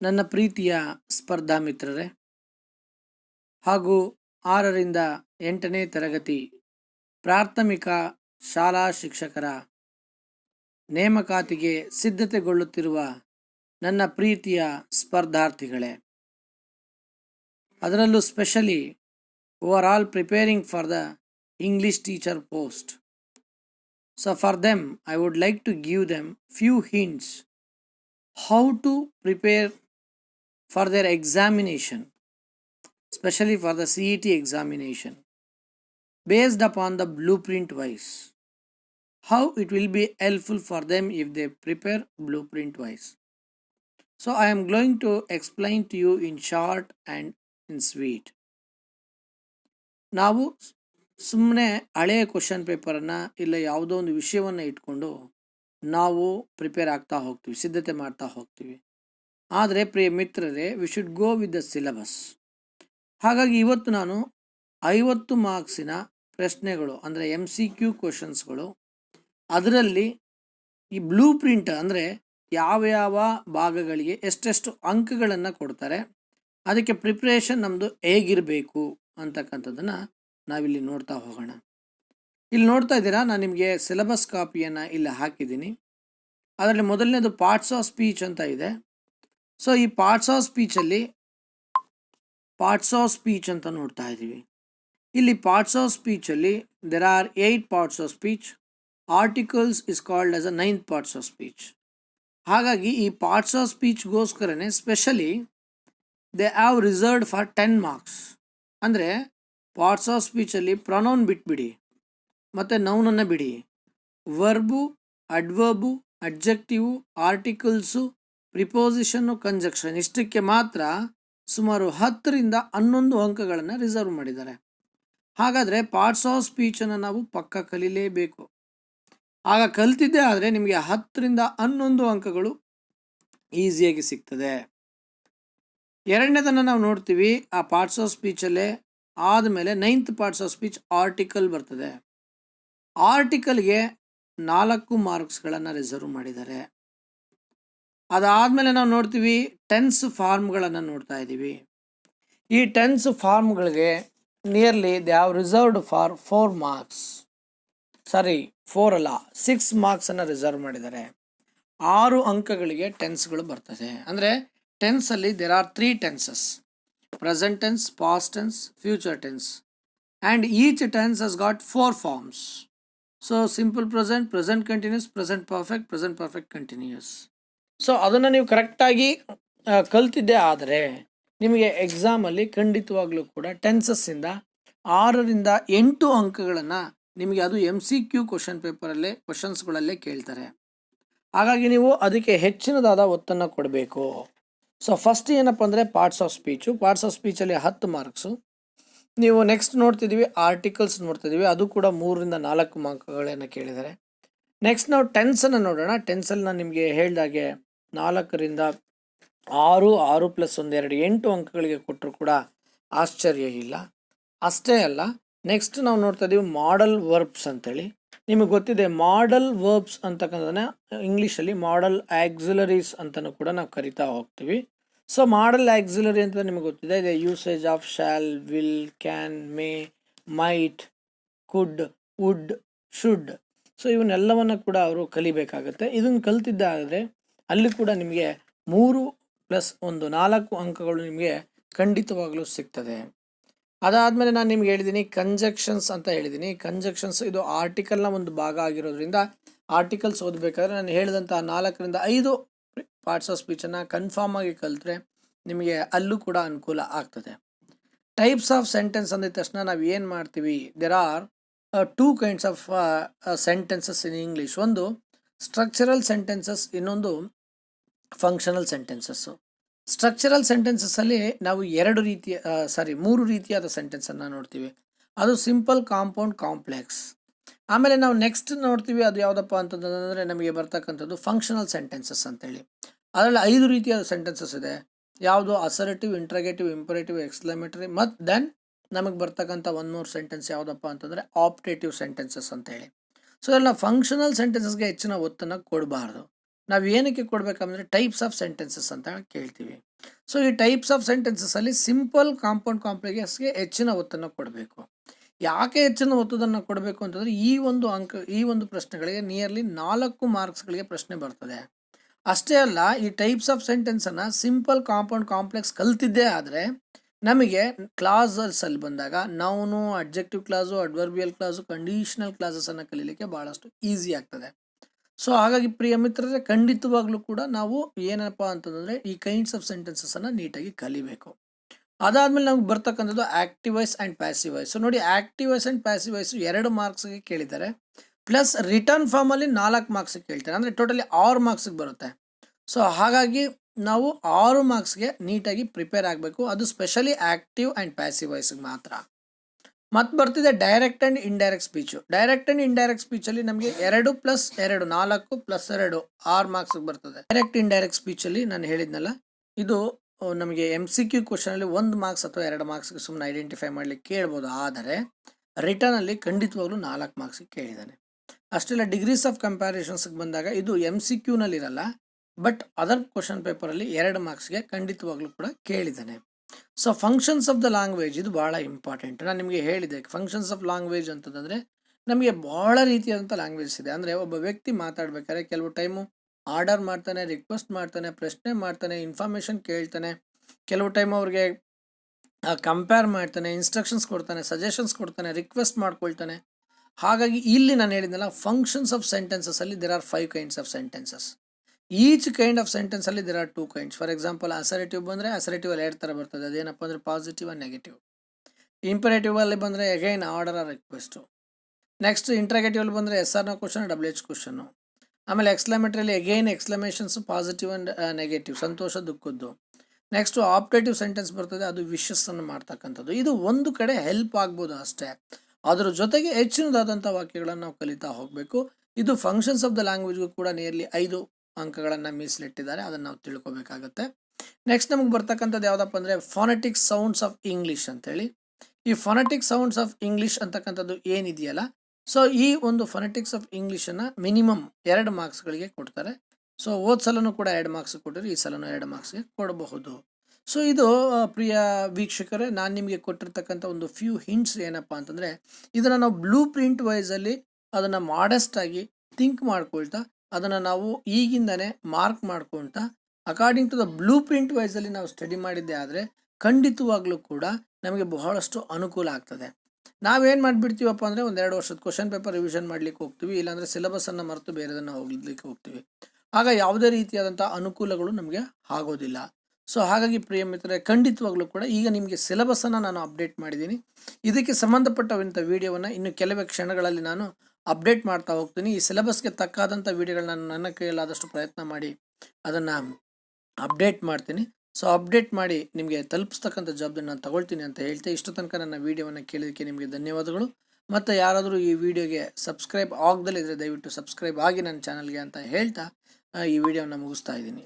ನನ್ನ ಪ್ರೀತಿಯ ಸ್ಪರ್ಧಾ ಮಿತ್ರರೇ ಹಾಗೂ ಆರರಿಂದ ಎಂಟನೇ ತರಗತಿ ಪ್ರಾಥಮಿಕ ಶಾಲಾ ಶಿಕ್ಷಕರ ನೇಮಕಾತಿಗೆ ಸಿದ್ಧತೆಗೊಳ್ಳುತ್ತಿರುವ ನನ್ನ ಪ್ರೀತಿಯ ಸ್ಪರ್ಧಾರ್ಥಿಗಳೇ, ಅದರಲ್ಲೂ specially over all preparing for the English teacher post. So for them, I would like to give them few hints how to prepare for their examination, especially for the CET examination, based upon the blueprint wise. How it will be helpful for them if they prepare blueprint wise. So, I am going to explain to you in short and in sweet. ನಾವು ಸುಮ್ಮನೆ ಹಳೆಯ question ಪೇಪರನ್ನು ಇಲ್ಲ ಯಾವುದೋ ಒಂದು ವಿಷಯವನ್ನು ಇಟ್ಕೊಂಡು ನಾವು prepare ಆಗ್ತಾ ಹೋಗ್ತೀವಿ ಸಿದ್ಧತೆ ಮಾಡ್ತಾ ಹೋಗ್ತೀವಿ ಆದರೆ ಪ್ರಿಯ ಮಿತ್ರರೇ we should go with the syllabus ಹಾಗಾಗಿ ಇವತ್ತು ನಾನು ಐವತ್ತು ಮಾರ್ಕ್ಸಿನ ಪ್ರಶ್ನೆಗಳು, ಅಂದರೆ ಎಂ ಸಿ ಕ್ಯೂ ಕ್ವಶನ್ಸ್ಗಳು ಅದರಲ್ಲಿ ಈ ಬ್ಲೂ ಪ್ರಿಂಟ್ ಅಂದರೆ ಯಾವ ಯಾವ ಭಾಗಗಳಿಗೆ ಎಷ್ಟೆಷ್ಟು ಅಂಕಗಳನ್ನು ಕೊಡ್ತಾರೆ, ಅದಕ್ಕೆ ಪ್ರಿಪ್ರೇಷನ್ ನಮ್ಮದು ಹೇಗಿರಬೇಕು ಅಂತಕ್ಕಂಥದ್ದನ್ನು ನಾವಿಲ್ಲಿ ನೋಡ್ತಾ ಹೋಗೋಣ. ಇಲ್ಲಿ ನೋಡ್ತಾ ಇದ್ದೀರಾ, ನಾನು ನಿಮಗೆ ಸಿಲೆಬಸ್ ಕಾಪಿಯನ್ನು ಇಲ್ಲಿ ಹಾಕಿದ್ದೀನಿ. ಅದರಲ್ಲಿ ಮೊದಲನೇದು ಪಾರ್ಟ್ಸ್ ಆಫ್ ಸ್ಪೀಚ್ ಅಂತ ಇದೆ. ಸೊ ಈ ಪಾರ್ಟ್ಸ್ ಆಫ್ ಸ್ಪೀಚಲ್ಲಿ ಪಾರ್ಟ್ಸ್ ಆಫ್ ಸ್ಪೀಚ್ ಅಂತ ನೋಡ್ತಾ ಇದ್ದೀವಿ. ಇಲ್ಲಿ parts of ಸ್ಪೀಚಲ್ಲಿ there are eight parts of speech articles is called as a ninth parts of speech ಹಾಗಾಗಿ ಈ parts of ಸ್ಪೀಚ್ಗೋಸ್ಕರನೇ specially they have reserved for ten marks ಅಂದರೆ parts of ಸ್ಪೀಚಲ್ಲಿ pronoun ಬಿಟ್ಬಿಡಿ, ಮತ್ತು ನೌನನ್ನು ಬಿಡಿ. Verb adverb adjective articles preposition conjunction ಇಷ್ಟಕ್ಕೆ ಮಾತ್ರ ಸುಮಾರು ಹತ್ತರಿಂದ ಹನ್ನೊಂದು ಅಂಕಗಳನ್ನು ರಿಸರ್ವ್ ಮಾಡಿದ್ದಾರೆ. ಹಾಗಾದರೆ ಪಾರ್ಟ್ಸ್ ಆಫ್ ಸ್ಪೀಚನ್ನು ನಾವು ಪಕ್ಕ ಕಲೀಲೇಬೇಕು. ಆಗ ಕಲ್ತಿದ್ದೆ ಆದರೆ ನಿಮಗೆ ಹತ್ತರಿಂದ ಹನ್ನೊಂದು ಅಂಕಗಳು ಈಸಿಯಾಗಿ ಸಿಗ್ತದೆ. ಎರಡನೇದನ್ನು ನಾವು ನೋಡ್ತೀವಿ, ಆ ಪಾರ್ಟ್ಸ್ ಆಫ್ ಸ್ಪೀಚಲ್ಲೇ ಆದಮೇಲೆ ninth parts of speech article ಬರ್ತದೆ. ಆರ್ಟಿಕಲ್ಗೆ ನಾಲ್ಕು ಮಾರ್ಕ್ಸ್ಗಳನ್ನು ರಿಸರ್ವ್ ಮಾಡಿದ್ದಾರೆ. ಅದಾದಮೇಲೆ ನಾವು ನೋಡ್ತೀವಿ ಟೆನ್ಸ್ ಫಾರ್ಮ್ಗಳನ್ನು ನೋಡ್ತಾ ಇದ್ದೀವಿ. ಈ tense ಫಾರ್ಮ್ಗಳಿಗೆ nearly they have reserved for four marks sorry four ಅಲ್ಲ ಸಿಕ್ಸ್ ಮಾರ್ಕ್ಸನ್ನು ರಿಸರ್ವ್ ಮಾಡಿದ್ದಾರೆ. ಆರು ಅಂಕಗಳಿಗೆ ಟೆನ್ಸ್ಗಳು ಬರ್ತದೆ. ಅಂದರೆ ಟೆನ್ಸಲ್ಲಿ there are three tenses present tense past tense future tense and each tense has got four forms so simple present present continuous present perfect present perfect continuous so ಅದನ್ನು ನೀವು ಕರೆಕ್ಟಾಗಿ ಕಲ್ತಿದ್ದೆ ಆದರೆ, ನಿಮಗೆ ಎಕ್ಸಾಮಲ್ಲಿ ಖಂಡಿತವಾಗಲೂ ಕೂಡ ಟೆನ್ಸಸ್ಸಿಂದ ಆರರಿಂದ ಎಂಟು ಅಂಕಗಳನ್ನು ನಿಮಗೆ ಅದು ಎಂ ಸಿ ಕ್ಯೂ ಕ್ವಶನ್ ಪೇಪರಲ್ಲೇ ಕ್ವಶನ್ಸ್ಗಳಲ್ಲೇ ಕೇಳ್ತಾರೆ. ಹಾಗಾಗಿ ನೀವು ಅದಕ್ಕೆ ಹೆಚ್ಚಿನದಾದ ಒತ್ತನ್ನು ಕೊಡಬೇಕು. ಸೊ ಫಸ್ಟ್ ಏನಪ್ಪ ಅಂದರೆ parts of speech parts of ಸ್ಪೀಚಲ್ಲಿ ಹತ್ತು ಮಾರ್ಕ್ಸು ನೀವು ನೆಕ್ಸ್ಟ್ ನೋಡ್ತಿದ್ದೀವಿ ಆರ್ಟಿಕಲ್ಸ್ ನೋಡ್ತಿದ್ದೀವಿ, ಅದು ಕೂಡ ಮೂರರಿಂದ ನಾಲ್ಕು ಮಾರ್ಕ್ಗಳನ್ನು ಕೇಳಿದ್ದಾರೆ ನೆಕ್ಸ್ಟ್ ನಾವು ಟೆನ್ಸನ್ನು ನೋಡೋಣ. ಟೆನ್ಸಲ್ಲಿ ನಾನು ನಿಮಗೆ ಹೇಳಿದಾಗೆ ನಾಲ್ಕರಿಂದ ಆರು ಆರು ಪ್ಲಸ್ ಒಂದೆರಡು ಎಂಟು ಅಂಕಗಳಿಗೆ ಕೊಟ್ಟರು ಕೂಡ ಆಶ್ಚರ್ಯ ಇಲ್ಲ. ಅಷ್ಟೇ ಅಲ್ಲ, ನೆಕ್ಸ್ಟ್ ನಾವು ನೋಡ್ತಾ ಇದ್ದೀವಿ ಮಾಡಲ್ ವರ್ಬ್ಸ್ ಅಂತೇಳಿ. ನಿಮಗೆ ಗೊತ್ತಿದೆ ಮಾಡಲ್ ವರ್ಬ್ಸ್ ಅಂತಕ್ಕಂಥದ್ದನ್ನ ಇಂಗ್ಲೀಷಲ್ಲಿ ಮಾಡಲ್ ಆಕ್ಸಿಲರೀಸ್ ಅಂತಲೂ ಕೂಡ ನಾವು ಕರಿತಾ ಹೋಗ್ತೀವಿ. ಸೊ ಮಾಡಲ್ ಆಕ್ಸಿಲರಿ ಅಂತ ನಿಮಗೆ ಗೊತ್ತಿದೆ, ಇದೆ usage of shall will can may might could would should so ಇವನ್ನೆಲ್ಲವನ್ನು ಕೂಡ ಅವರು ಕಲಿಬೇಕಾಗತ್ತೆ. ಇದನ್ನು ಕಲ್ತಿದ್ದಾದರೆ ಅಲ್ಲಿ ಕೂಡ ನಿಮಗೆ ಮೂರು ಪ್ಲಸ್ ಒಂದು ನಾಲ್ಕು ಅಂಕಗಳು ನಿಮಗೆ ಖಂಡಿತವಾಗಲೂ ಸಿಗ್ತದೆ. ಅದಾದಮೇಲೆ ನಾನು ನಿಮ್ಗೆ ಹೇಳಿದ್ದೀನಿ ಕಂಜಕ್ಷನ್ಸ್ ಅಂತ ಹೇಳಿದ್ದೀನಿ ಕಂಜಕ್ಷನ್ಸ್ ಇದು ಆರ್ಟಿಕಲ್ನ ಒಂದು ಭಾಗ ಆಗಿರೋದ್ರಿಂದ ಆರ್ಟಿಕಲ್ಸ್ ಓದಬೇಕಾದ್ರೆ ನಾನು ಹೇಳಿದಂಥ ನಾಲ್ಕರಿಂದ ಐದು ಪಾರ್ಟ್ಸ್ ಆಫ್ ಸ್ಪೀಚನ್ನು ಕನ್ಫರ್ಮ್ ಆಗಿ ಕಲಿತ್ರೆ ನಿಮಗೆ ಅಲ್ಲೂ ಕೂಡ ಅನುಕೂಲ ಆಗ್ತದೆ. ಟೈಪ್ಸ್ ಆಫ್ ಸೆಂಟೆನ್ಸ್ ಅಂದಿದ ತಕ್ಷಣ ನಾವು ಏನು ಮಾಡ್ತೀವಿ? There are two kinds of sentences in English ಒಂದು ಸ್ಟ್ರಕ್ಚರಲ್ ಸೆಂಟೆನ್ಸಸ್ ಇನ್ನೊಂದು ಫಂಕ್ಷನಲ್ ಸೆಂಟೆನ್ಸಸ್ಸು ಸ್ಟ್ರಕ್ಚರಲ್ ಸೆಂಟೆನ್ಸಸ್ಸಲ್ಲಿ ನಾವು ಎರಡು ರೀತಿಯ ಸಾರಿ ಮೂರು ರೀತಿಯಾದ ಸೆಂಟೆನ್ಸನ್ನು ನೋಡ್ತೀವಿ. ಅದು ಸಿಂಪಲ್ ಕಾಂಪೌಂಡ್ ಕಾಂಪ್ಲೆಕ್ಸ್ ಆಮೇಲೆ ನಾವು ನೆಕ್ಸ್ಟ್ ನೋಡ್ತೀವಿ ಅದು ಯಾವುದಪ್ಪ ಅಂತಂದರೆ ನಮಗೆ ಬರ್ತಕ್ಕಂಥದ್ದು ಫಂಕ್ಷನಲ್ ಸೆಂಟೆನ್ಸಸ್ ಅಂತೇಳಿ. ಅದರಲ್ಲಿ ಐದು ರೀತಿಯಾದ ಸೆಂಟೆನ್ಸಸ್ ಇದೆ. ಯಾವುದು? ಅಸರ್ಟಿವ್ ಇಂಟ್ರಗೇಟಿವ್ ಇಂಪರೇಟಿವ್ ಎಕ್ಸ್ಕ್ಲಮೇಟರಿ ಮತ್ತು ದೆನ್ ನಮಗೆ ಬರ್ತಕ್ಕಂಥ ಒಂದು ಮೂರು ಸೆಂಟೆನ್ಸ್ ಯಾವುದಪ್ಪ ಅಂತಂದರೆ ಆಪ್ಟೇಟಿವ್ ಸೆಂಟೆನ್ಸಸ್ ಅಂತೇಳಿ. ಸೊ ಅದರಲ್ಲಿ ಫಂಕ್ಷನಲ್ ಸೆಂಟೆನ್ಸಸ್ಗೆ ಹೆಚ್ಚಿನ ಒತ್ತನ್ನು ಕೊಡಬಾರ್ದು. ನಾವು ಏನಕ್ಕೆ ಕೊಡಬೇಕಂದ್ರೆ ಟೈಪ್ಸ್ ಆಫ್ ಸೆಂಟೆನ್ಸಸ್ ಅಂತ ಕೇಳ್ತೀವಿ. ಸೊ ಈ ಟೈಪ್ಸ್ ಆಫ್ ಸೆಂಟೆನ್ಸಸ್ಸಲ್ಲಿ ಸಿಂಪಲ್ ಕಾಂಪೌಂಡ್ ಕಾಂಪ್ಲೆಕ್ಸ್ಗೆ ಹೆಚ್ಚಿನ ಒತ್ತನ್ನು ಕೊಡಬೇಕು. ಯಾಕೆ ಹೆಚ್ಚಿನ ಒತ್ತದನ್ನು ಕೊಡಬೇಕು ಅಂತಂದರೆ ಈ ಒಂದು ಅಂಕ, ಈ ಒಂದು ಪ್ರಶ್ನೆಗಳಿಗೆ ನಿಯರ್ಲಿ ನಾಲ್ಕು ಮಾರ್ಕ್ಸ್ಗಳಿಗೆ ಪ್ರಶ್ನೆ ಬರ್ತದೆ. ಅಷ್ಟೇ ಅಲ್ಲ, ಈ ಟೈಪ್ಸ್ ಆಫ್ ಸೆಂಟೆನ್ಸನ್ನು ಸಿಂಪಲ್ ಕಾಂಪೌಂಡ್ ಕಾಂಪ್ಲೆಕ್ಸ್ ಕಲ್ತಿದ್ದೇ ಆದರೆ ನಮಗೆ ಕ್ಲಾಸಲ್ಲಿ ಬಂದಾಗ noun adjective clause adverbial clause conditional ಕ್ಲಾಸಸನ್ನು ಕಲೀಲಿಕ್ಕೆ ಭಾಳಷ್ಟು ಈಸಿ ಆಗ್ತದೆ. ಸೊ ಹಾಗಾಗಿ ಪ್ರಿಯ ಮಿತ್ರರೇ, ಖಂಡಿತವಾಗ್ಲೂ ಕೂಡ ನಾವು ಏನಪ್ಪ ಅಂತಂದರೆ ಈ ಕೈಂಡ್ಸ್ ಆಫ್ ಸೆಂಟೆನ್ಸಸನ್ನು ನೀಟಾಗಿ ಕಲಿಬೇಕು. ಅದಾದಮೇಲೆ ನಮ್ಗೆ ಬರ್ತಕ್ಕಂಥದ್ದು active voice and passive voice ನೋಡಿ active voice and passive voice ಎರಡು ಮಾರ್ಕ್ಸ್ಗೆ ಕೇಳಿದ್ದಾರೆ ಪ್ಲಸ್ ರಿಟರ್ನ್ ಫಾರ್ಮಲ್ಲಿ ನಾಲ್ಕು ಮಾರ್ಕ್ಸಿಗೆ ಕೇಳ್ತಾರೆ. ಅಂದರೆ ಟೋಟಲಿ ಆರು ಮಾರ್ಕ್ಸಿಗೆ ಬರುತ್ತೆ. ಸೊ ಹಾಗಾಗಿ ನಾವು ಆರು ಮಾರ್ಕ್ಸ್ಗೆ ನೀಟಾಗಿ ಪ್ರಿಪೇರ್ ಆಗಬೇಕು. ಅದು ಸ್ಪೆಷಲಿ ಆಕ್ಟಿವ್ ಆ್ಯಂಡ್ ವಾಯ್ಸ್ಗೆ ಮಾತ್ರ. ಮತ್ತೆ ಬರ್ತಿದೆ direct and indirect speech direct and indirect ಸ್ಪೀಚಲ್ಲಿ ನಮಗೆ ಎರಡು ಪ್ಲಸ್ ಎರಡು, ನಾಲ್ಕು ಪ್ಲಸ್ ಎರಡು, ಆರು ಮಾರ್ಕ್ಸ್ಗೆ ಬರ್ತದೆ. ಡೈರೆಕ್ಟ್ ಇಂಡೈರೆಕ್ಟ್ ಸ್ಪೀಚಲ್ಲಿ ನಾನು ಹೇಳಿದ್ನಲ್ಲ, ಇದು ನಮಗೆ ಎಂ ಸಿ ಕ್ಯೂ ಕ್ವಶನಲ್ಲಿ ಒಂದು ಮಾರ್ಕ್ಸ್ ಅಥವಾ ಎರಡು ಮಾರ್ಕ್ಸ್ಗೆ ಸುಮ್ಮನೆ ಐಡೆಂಟಿಫೈ ಮಾಡಲಿಕ್ಕೆ ಕೇಳ್ಬೋದು. ಆದರೆ ರಿಟರ್ನಲ್ಲಿ ಖಂಡಿತವಾಗ್ಲೂ ನಾಲ್ಕು ಮಾರ್ಕ್ಸಿಗೆ ಕೇಳಿದ್ದಾನೆ. ಅಷ್ಟೆಲ್ಲ ಡಿಗ್ರೀಸ್ ಆಫ್ ಕಂಪ್ಯಾರಿಷನ್ಸ್ಗೆ ಬಂದಾಗ ಇದು ಎಂ ಸಿ ಕ್ಯೂನಲ್ಲಿ ಇರಲ್ಲ ಬಟ್ ಅದರ್ ಕ್ವಶನ್ ಪೇಪರಲ್ಲಿ ಎರಡು ಮಾರ್ಕ್ಸ್ಗೆ ಖಂಡಿತವಾಗ್ಲೂ ಕೂಡ ಕೇಳಿದ್ದಾನೆ. So functions of the language ಇದು ಭಾಳ ಇಂಪಾರ್ಟೆಂಟ್ ನಾನು ನಿಮಗೆ ಹೇಳಿದೆ ಫಂಕ್ಷನ್ಸ್ ಆಫ್ ಲ್ಯಾಂಗ್ವೇಜ್ ಅಂತಂದರೆ ನಮಗೆ ಭಾಳ ರೀತಿಯಾದಂಥ ಲ್ಯಾಂಗ್ವೇಜ್ ಇದೆ. ಅಂದರೆ ಒಬ್ಬ ವ್ಯಕ್ತಿ ಮಾತಾಡ್ಬೇಕಾದ್ರೆ ಕೆಲವು ಟೈಮು ಆರ್ಡರ್ ಮಾಡ್ತಾನೆ ರಿಕ್ವೆಸ್ಟ್ ಮಾಡ್ತಾನೆ, ಪ್ರಶ್ನೆ ಮಾಡ್ತಾನೆ ಇನ್ಫಾರ್ಮೇಷನ್ ಕೇಳ್ತಾನೆ. ಕೆಲವು ಟೈಮ್ ಅವ್ರಿಗೆ ಕಂಪೇರ್ ಮಾಡ್ತಾನೆ ಇನ್ಸ್ಟ್ರಕ್ಷನ್ಸ್ ಕೊಡ್ತಾನೆ ಸಜೆಷನ್ಸ್ ಕೊಡ್ತಾನೆ ರಿಕ್ವೆಸ್ಟ್ ಮಾಡ್ಕೊಳ್ತಾನೆ. ಹಾಗಾಗಿ ಇಲ್ಲಿ ನಾನು ಹೇಳಿದ್ನಲ್ಲ ಫಂಕ್ಷನ್ಸ್ ಆಫ್ ಸೆಂಟೆನ್ಸಸ್ ಅಲ್ಲಿ there are five kinds of sentences each kind of sentence ಅಲ್ಲಿ there are two kinds for example assertive ಬಂದರೆ ಅಸರೇಟಿವ್ ಅಲ್ಲಿ ಎರಡು ಥರ ಬರ್ತದೆ. ಅದೇನಪ್ಪ ಅಂದರೆ ಪಾಸಿಟಿವ್ ಆ್ಯಂಡ್ ನೆಗೆಟಿವ್ ಇಂಪರೇಟಿವ್ ಅಲ್ಲಿ ಬಂದರೆ again order or request next interrogative ಅಲ್ಲಿ ಬಂದರೆ yes or no question W H question ಆಮೇಲೆ ಎಕ್ಸ್ಲಮೇಟ್ರಲ್ಲಿ again exclamations positive and negative ಸಂತೋಷ, ದುಃಖದ್ದು. ನೆಕ್ಸ್ಟು ಆಪ್ಟೇಟಿವ್ ಸೆಂಟೆನ್ಸ್ ಬರ್ತದೆ, ಅದು ವಿಶಸ್ಸನ್ನು ಮಾಡ್ತಕ್ಕಂಥದ್ದು. ಇದು ಒಂದು ಕಡೆ ಹೆಲ್ಪ್ ಆಗ್ಬೋದು ಅಷ್ಟೇ. ಅದರ ಜೊತೆಗೆ ಹೆಚ್ಚಿನದಾದಂಥ ವಾಕ್ಯಗಳನ್ನು ನಾವು ಕಲಿತಾ ಹೋಗಬೇಕು. ಇದು ಫಂಕ್ಷನ್ಸ್ ಆಫ್ ದ ಲ್ಯಾಂಗ್ವೇಜ್ಗೂ ಕೂಡ ನಿಯರ್ಲಿ ಐದು ಅಂಕಗಳನ್ನು ಮೀಸಲಿಟ್ಟಿದ್ದಾರೆ, ಅದನ್ನು ನಾವು ತಿಳ್ಕೊಬೇಕಾಗತ್ತೆ. ನೆಕ್ಸ್ಟ್ ನಮಗೆ ಬರ್ತಕ್ಕಂಥದ್ದು ಯಾವುದಪ್ಪ ಅಂದರೆ ಫಾನೆಟಿಕ್ ಸೌಂಡ್ಸ್ ಆಫ್ ಇಂಗ್ಲೀಷ್ ಅಂತೇಳಿ. ಈ ಫೊನೆಟಿಕ್ ಸೌಂಡ್ಸ್ ಆಫ್ ಇಂಗ್ಲೀಷ್ ಅಂತಕ್ಕಂಥದ್ದು ಏನಿದೆಯಲ್ಲ ಸೊ ಈ ಒಂದು ಫೊನೆಟಿಕ್ಸ್ ಆಫ್ ಇಂಗ್ಲೀಷನ್ನು ಮಿನಿಮಮ್ ಎರಡು ಮಾರ್ಕ್ಸ್ಗಳಿಗೆ ಕೊಡ್ತಾರೆ. ಸೊ ಹೋದ ಸಲನೂ ಕೂಡ ಎರಡು ಮಾರ್ಕ್ಸ್ ಕೊಟ್ಟರು ಈ ಸಲನೂ ಎರಡು ಮಾರ್ಕ್ಸ್ಗೆ ಕೊಡಬಹುದು. ಸೊ ಇದು ಪ್ರಿಯ ವೀಕ್ಷಕರೇ, ನಾನು ನಿಮಗೆ ಕೊಟ್ಟಿರ್ತಕ್ಕಂಥ ಒಂದು ಫ್ಯೂ ಹಿಂಟ್ಸ್ ಏನಪ್ಪ ಅಂತಂದರೆ, ಇದನ್ನು ನಾವು ಬ್ಲೂ ಪ್ರಿಂಟ್ ವೈಸಲ್ಲಿ ಅದನ್ನು ಮಾಡೆಸ್ಟಾಗಿ ಥಿಂಕ್ ಮಾಡ್ಕೊಳ್ತಾ ಅದನ್ನು ನಾವು ಈಗಿಂದನೇ ಮಾರ್ಕ್ ಮಾಡ್ಕೊಳ್ತಾ according to the blue print ವೈಸಲ್ಲಿ ನಾವು ಸ್ಟಡಿ ಮಾಡಿದ್ದೆ ಆದರೆ, ಖಂಡಿತವಾಗ್ಲೂ ಕೂಡ ನಮಗೆ ಬಹಳಷ್ಟು ಅನುಕೂಲ ಆಗ್ತದೆ. ನಾವೇನು ಮಾಡಿಬಿಡ್ತೀವಪ್ಪ ಅಂದರೆ ಒಂದೆರಡು ವರ್ಷದ ಕ್ವಶನ್ ಪೇಪರ್ ರಿವಿಷನ್ ಮಾಡ್ಲಿಕ್ಕೆ ಹೋಗ್ತೀವಿ, ಇಲ್ಲಾಂದರೆ ಸಿಲೆಬಸನ್ನು ಮರೆತು ಬೇರೆದನ್ನು ಹೋಗ್ಲಿಕ್ಕೆ ಹೋಗ್ತೀವಿ. ಆಗ ಯಾವುದೇ ರೀತಿಯಾದಂಥ ಅನುಕೂಲಗಳು ನಮಗೆ ಆಗೋದಿಲ್ಲ. ಸೊ ಹಾಗಾಗಿ ಪ್ರಿಯ ಮಿತ್ರರೇ, ಖಂಡಿತವಾಗ್ಲೂ ಕೂಡ ಈಗ ನಿಮಗೆ ಸಿಲೆಬಸನ್ನು ನಾನು ಅಪ್ಡೇಟ್ ಮಾಡಿದ್ದೀನಿ. ಇದಕ್ಕೆ ಸಂಬಂಧಪಟ್ಟವಂಥ ವಿಡಿಯೋವನ್ನು ಇನ್ನು ಕೆಲವೇ ಕ್ಷಣಗಳಲ್ಲಿ ನಾನು ಅಪ್ಡೇಟ್ ಮಾಡ್ತಾ ಹೋಗ್ತೀನಿ. ಈ ಸಿಲೆಬಸ್ಗೆ ತಕ್ಕಾದಂಥ ವೀಡಿಯೋಗಳನ್ನ ನಾನು ನನ್ನ ಕೈಯಲ್ಲಾದಷ್ಟು ಪ್ರಯತ್ನ ಮಾಡಿ ಅದನ್ನು ಅಪ್ಡೇಟ್ ಮಾಡ್ತೀನಿ. ಸೊ, ಅಪ್ಡೇಟ್ ಮಾಡಿ ನಿಮಗೆ ತಲುಪಿಸ್ತಕ್ಕಂಥ ಜವಾಬ್ದಾರಿ ನಾನು ತಗೊಳ್ತೀನಿ ಅಂತ ಹೇಳ್ತೆ ಇಷ್ಟು ತನಕ ನನ್ನ ವೀಡಿಯೋವನ್ನು ಕೇಳೋದಕ್ಕೆ ನಿಮಗೆ ಧನ್ಯವಾದಗಳು. ಮತ್ತು ಯಾರಾದರೂ ಈ ವಿಡಿಯೋಗೆ ಸಬ್ಸ್ಕ್ರೈಬ್ ಆಗದಲ್ಲಿದ್ದರೆ ದಯವಿಟ್ಟು ಸಬ್ಸ್ಕ್ರೈಬ್ ಆಗಿ ನನ್ನ ಚಾನಲ್ಗೆ ಅಂತ ಹೇಳ್ತಾ ಈ ವಿಡಿಯೋನ ಮುಗಿಸ್ತಾ ಇದ್ದೀನಿ.